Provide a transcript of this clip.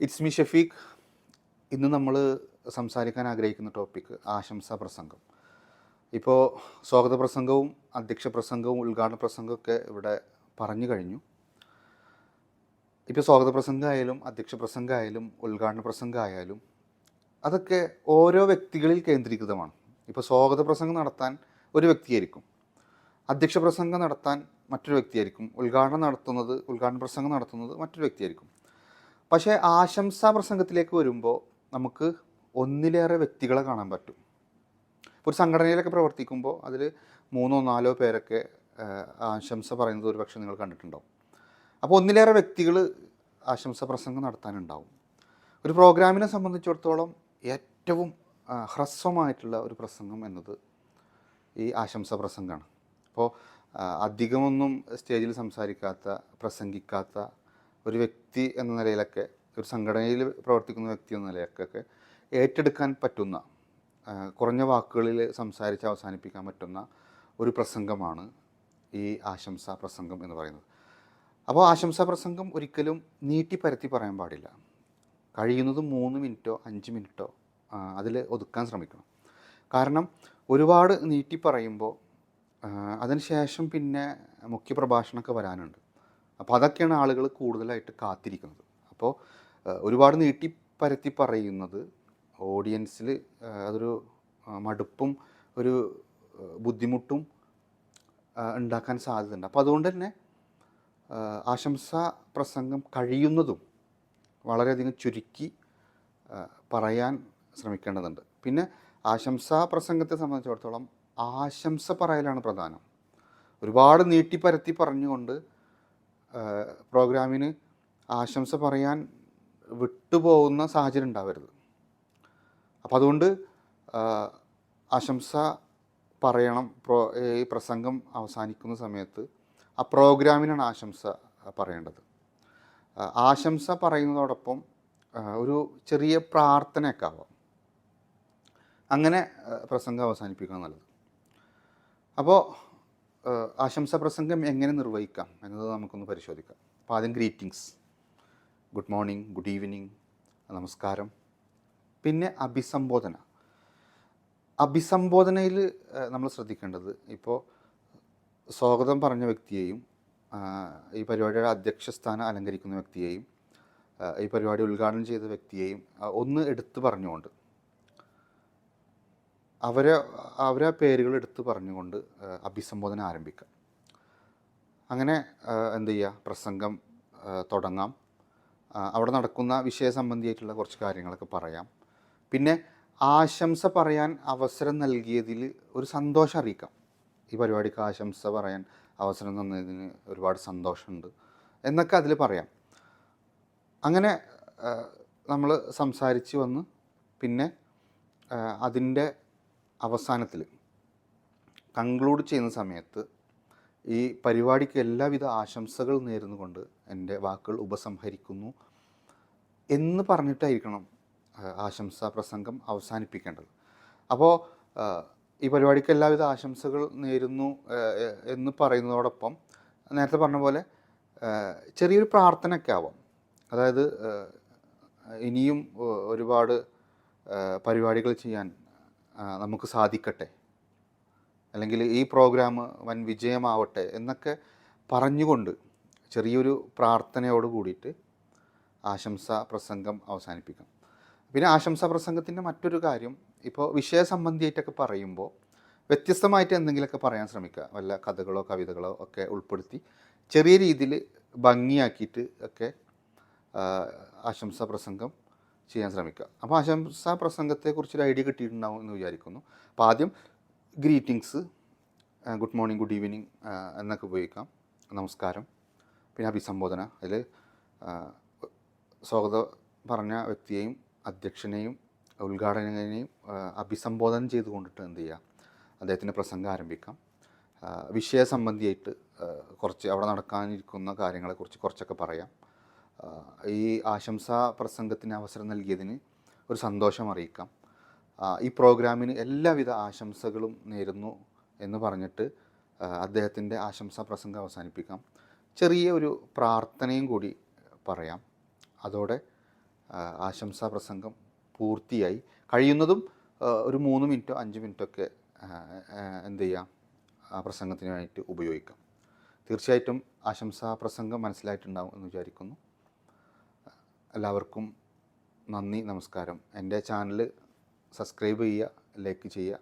It's me Shafeeq ഇന്ന് നമ്മൾ സംസാരിക്കാൻ ആഗ്രഹിക്കുന്ന ടോപ്പിക്ക് ആശംസാ പ്രസംഗം. ഇപ്പോൾ സ്വാഗത പ്രസംഗവും അധ്യക്ഷ പ്രസംഗവും ഉദ്ഘാടന പ്രസംഗവും ഒക്കെ ഇവിടെ പറഞ്ഞു കഴിഞ്ഞു. ഇപ്പോൾ സ്വാഗത പ്രസംഗമായാലും അധ്യക്ഷ പ്രസംഗമായാലും ഉദ്ഘാടന പ്രസംഗമായാലും അതൊക്കെ ഓരോ വ്യക്തികളിൽ കേന്ദ്രീകൃതമാണ്. ഇപ്പോൾ സ്വാഗത പ്രസംഗം നടത്താൻ ഒരു വ്യക്തിയായിരിക്കും. അധ്യക്ഷ പ്രസംഗം നടത്താൻ മറ്റൊരു വ്യക്തിയായിരിക്കും. ഉദ്ഘാടനം നടത്തുന്നത് ഉദ്ഘാടന പ്രസംഗം നടത്തുന്നത് മറ്റൊരു വ്യക്തിയായിരിക്കും. പക്ഷേ ആശംസാ പ്രസംഗത്തിലേക്ക് വരുമ്പോൾ നമുക്ക് ഒന്നിലേറെ വ്യക്തികളെ കാണാൻ പറ്റും. ഒരു സംഘടനയിലൊക്കെ പ്രവർത്തിക്കുമ്പോൾ അതിൽ മൂന്നോ നാലോ പേരൊക്കെ ആശംസ പറയുന്നത് ഒരു പക്ഷേ നിങ്ങൾ കണ്ടിട്ടുണ്ടാവും. അപ്പോൾ ഒന്നിലേറെ വ്യക്തികൾ ആശംസ പ്രസംഗം നടത്താനുണ്ടാവും. ഒരു പ്രോഗ്രാമിനെ സംബന്ധിച്ചിടത്തോളം ഏറ്റവും ഹ്രസ്വമായിട്ടുള്ള ഒരു പ്രസംഗം എന്നത് ഈ ആശംസ പ്രസംഗമാണ് അപ്പോൾ അധികമൊന്നും സ്റ്റേജിൽ സംസാരിക്കാത്ത പ്രസംഗിക്കാത്ത ഒരു വ്യക്തി എന്ന നിലയിലൊക്കെ ഒരു സംഘടനയിൽ പ്രവർത്തിക്കുന്ന വ്യക്തി എന്ന നിലയിലൊക്കെ ഏറ്റെടുക്കാൻ പറ്റുന്ന കുറഞ്ഞ വാക്കുകളിൽ സംസാരിച്ച് അവസാനിപ്പിക്കാൻ പറ്റുന്ന ഒരു പ്രസംഗമാണ് ഈ ആശംസ പ്രസംഗം എന്ന് പറയുന്നത്. അപ്പോൾ ആശംസ പ്രസംഗം ഒരിക്കലും നീട്ടി പരത്തി പറയാൻ പാടില്ല. കഴിയുന്നത് മൂന്ന് മിനിറ്റോ അഞ്ച് മിനിറ്റോ അതിൽ ഒതുക്കാൻ ശ്രമിക്കണം. കാരണം ഒരുപാട് നീട്ടി പറയുമ്പോൾ അതിന് ശേഷം പിന്നെ മുഖ്യ പ്രഭാഷണമൊക്കെ വരാനുണ്ട്. അപ്പോൾ അതൊക്കെയാണ് ആളുകൾ കൂടുതലായിട്ട് കാത്തിരിക്കുന്നത്. അപ്പോൾ ഒരുപാട് നീട്ടി പരത്തി പറയുന്നത് ഓഡിയൻസിൽ അതൊരു മടുപ്പും ഒരു ബുദ്ധിമുട്ടും ഉണ്ടാക്കാൻ സാധ്യതയുണ്ട്. അപ്പോൾ അതുകൊണ്ട് തന്നെ ആശംസ പ്രസംഗം കഴിയുന്നതും വളരെയധികം ചുരുക്കി പറയാൻ ശ്രമിക്കേണ്ടതുണ്ട്. പിന്നെ ആശംസാ പ്രസംഗത്തെ സംബന്ധിച്ചിടത്തോളം ആശംസ പറയലാണ് പ്രധാനം. ഒരുപാട് നീട്ടിപ്പരത്തി പറഞ്ഞുകൊണ്ട് പ്രോഗ്രാമിന് ആശംസ പറയാൻ വിട്ടുപോകുന്ന സാഹചര്യം ഉണ്ടാവരുത്. അപ്പോൾ അതുകൊണ്ട് ആശംസ പറയണം. പ്രോ ഈ പ്രസംഗം അവസാനിക്കുന്ന സമയത്ത് ആ പ്രോഗ്രാമിനാണ് ആശംസ പറയേണ്ടത്. ആശംസ പറയുന്നതോടൊപ്പം ഒരു ചെറിയ പ്രാർത്ഥനയൊക്കെ ആവാം. അങ്ങനെ പ്രസംഗം അവസാനിപ്പിക്കുക നല്ലത്. അപ്പോൾ ആശംസ പ്രസംഗം എങ്ങനെ നിർവഹിക്കാം എന്നത് നമുക്കൊന്ന് പരിശോധിക്കാം. അപ്പോൾ ആദ്യം greetings good morning good evening നമസ്കാരം. പിന്നെ അഭിസംബോധന. അഭിസംബോധനയിൽ നമ്മൾ ശ്രദ്ധിക്കേണ്ടത് ഇപ്പോൾ സ്വാഗതം പറഞ്ഞ വ്യക്തിയെയും ഈ പരിപാടിയുടെ അധ്യക്ഷസ്ഥാനം അലങ്കരിക്കുന്ന വ്യക്തിയെയും ഈ പരിപാടി ഉദ്ഘാടനം ചെയ്ത വ്യക്തിയെയും ഒന്ന് എടുത്തു പറഞ്ഞുകൊണ്ട് അവരെ അവരെ പേരുകൾ എടുത്ത് പറഞ്ഞുകൊണ്ട് അഭിസംബോധന ആരംഭിക്കാം. അങ്ങനെ എന്ത് ചെയ്യുക പ്രസംഗം തുടങ്ങാം. അവിടെ നടക്കുന്ന വിഷയ സംബന്ധിയായിട്ടുള്ള കുറച്ച് കാര്യങ്ങളൊക്കെ പറയാം. പിന്നെ ആശംസ പറയാൻ അവസരം നൽകിയതിൽ ഒരു സന്തോഷം അറിയിക്കാം. ഈ പരിപാടിക്ക് ആശംസ പറയാൻ അവസരം തന്നതിന് ഒരുപാട് സന്തോഷമുണ്ട്. എന്നൊക്കെ അതിൽ പറയാം. അങ്ങനെ നമ്മൾ സംസാരിച്ച് വന്ന് പിന്നെ അതിന്റെ അവസാനത്തിൽ കൺക്ലൂഡ് ചെയ്യുന്ന സമയത്ത് ഈ പരിപാടിക്ക് എല്ലാവിധ ആശംസകൾ നേരുന്നുകൊണ്ട് എന്റെ വാക്കുകൾ ഉപസംഹരിക്കുന്നു എന്ന് പറഞ്ഞിട്ടായിരിക്കണം ആശംസാ പ്രസംഗം അവസാനിപ്പിക്കേണ്ടത്. അപ്പോൾ ഈ പരിപാടിക്ക് എല്ലാവിധ ആശംസകൾ നേരുന്നു എന്ന് പറയുന്നതോടൊപ്പം നേരത്തെ പറഞ്ഞ പോലെ ചെറിയൊരു പ്രാർത്ഥനയൊക്കെ ആവാം. അതായത് ഇനിയും ഒരുപാട് പരിപാടികൾ ചെയ്യാൻ നമുക്ക് സാധിക്കട്ടെ. അല്ലെങ്കിൽ ഈ പ്രോഗ്രാം വൻ വിജയമാവട്ടെ എന്നൊക്കെ പറഞ്ഞുകൊണ്ട് ചെറിയൊരു പ്രാർത്ഥനയോട് കൂടിയിട്ട് ആശംസ പ്രസംഗം അവസാനിപ്പിക്കാം. പിന്നെ ആശംസാ പ്രസംഗത്തിന്റെ മറ്റൊരു കാര്യം ഇപ്പോൾ വിഷയസംബന്ധിയായിട്ടൊക്കെ പറയുമ്പോൾ വ്യത്യസ്തമായിട്ട് എന്തെങ്കിലുമൊക്കെ പറയാൻ ശ്രമിക്കുക. വല്ല കഥകളോ കവിതകളോ ഒക്കെ ഉൾപ്പെടുത്തി ചെറിയ രീതിയിൽ ഭംഗിയാക്കിയിട്ട് ഒക്കെ ആശംസാ പ്രസംഗം ചെയ്യാൻ ശ്രമിക്കുക. അപ്പോൾ ആശംസാ പ്രസംഗത്തെക്കുറിച്ചൊരു ഐഡിയ കിട്ടിയിട്ടുണ്ടാവും എന്ന് വിചാരിക്കുന്നു. അപ്പോൾ ആദ്യം greetings good morning good evening എന്നൊക്കെ ഉപയോഗിക്കാം. നമസ്കാരം. പിന്നെ അഭിസംബോധന. അതിൽ സ്വാഗതം പറഞ്ഞ വ്യക്തിയെയും അധ്യക്ഷനെയും ഉദ്ഘാടകനെയും അഭിസംബോധന ചെയ്തുകൊണ്ടിട്ട് എന്ത് ചെയ്യുക അദ്ദേഹത്തിന്റെ പ്രസംഗം ആരംഭിക്കാം. വിഷയ സംബന്ധിയായിട്ട് കുറച്ച് അവിടെ നടക്കാനിരിക്കുന്ന കാര്യങ്ങളെക്കുറിച്ച് കുറച്ചൊക്കെ പറയാം. ഈ ആശംസാ പ്രസംഗത്തിന് അവസരം നൽകിയതിന് ഒരു സന്തോഷം അറിയിക്കാം. ഈ പ്രോഗ്രാമിന് എല്ലാവിധ ആശംസകളും നേരുന്നു എന്ന് പറഞ്ഞിട്ട് അദ്ദേഹത്തിന്റെ ആശംസാ പ്രസംഗം അവസാനിപ്പിക്കാം. ചെറിയ ഒരു പ്രാർത്ഥനയും കൂടി പറയാം. അതോടെ ആശംസാ പ്രസംഗം പൂർത്തിയായി. കഴിയുന്നതും ഒരു മൂന്ന് മിനിറ്റോ അഞ്ച് മിനിറ്റോ ഒക്കെ എന്ത് ചെയ്യാം? ആ പ്രസംഗത്തിനായിട്ട് ഉപയോഗിക്കാം. തീർച്ചയായിട്ടും ആശംസാ പ്രസംഗം മനസ്സിലായിട്ടുണ്ടാവും എന്ന് വിചാരിക്കുന്നു. എല്ലാവർക്കും നന്ദി നമസ്കാരം. എന്റെ ചാനൽ സബ്സ്ക്രൈബ് ചെയ്യുക ലൈക്ക് ചെയ്യുക.